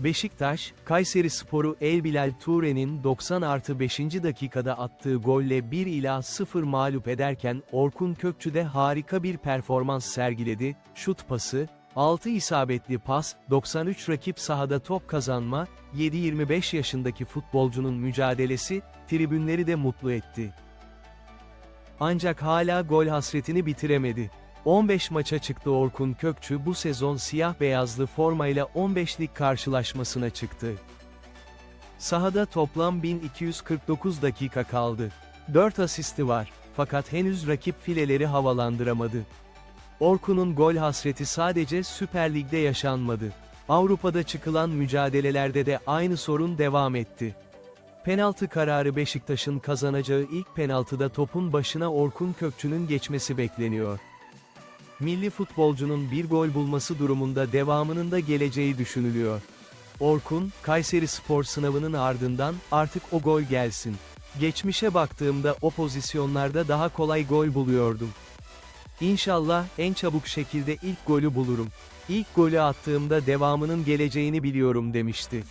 Beşiktaş, Kayseri Sporu Elbilal Ture'nin 90 artı 5. dakikada attığı golle 1 ila 0 mağlup ederken Orkun Kökçü de harika bir performans sergiledi, şut pası, 6 isabetli pas, 93 rakip sahada top kazanma, 7-25 yaşındaki futbolcunun mücadelesi, tribünleri de mutlu etti. Ancak hala gol hasretini bitiremedi. 15 maça çıktı Orkun Kökçü bu sezon siyah beyazlı formayla 15'lik karşılaşmasına çıktı. Sahada toplam 1249 dakika kaldı. 4 asisti var, fakat henüz rakip fileleri havalandıramadı. Orkun'un gol hasreti sadece Süper Lig'de yaşanmadı. Avrupa'da çıkılan mücadelelerde de aynı sorun devam etti. Penaltı kararı Beşiktaş'ın kazanacağı ilk penaltıda topun başına Orkun Kökçü'nün geçmesi bekleniyor. Milli futbolcunun bir gol bulması durumunda devamının da geleceği düşünülüyor. Orkun, Kayseri Spor sınavının ardından, artık o gol gelsin. Geçmişe baktığımda o pozisyonlarda daha kolay gol buluyordum. İnşallah, en çabuk şekilde ilk golü bulurum. İlk golü attığımda devamının geleceğini biliyorum demişti.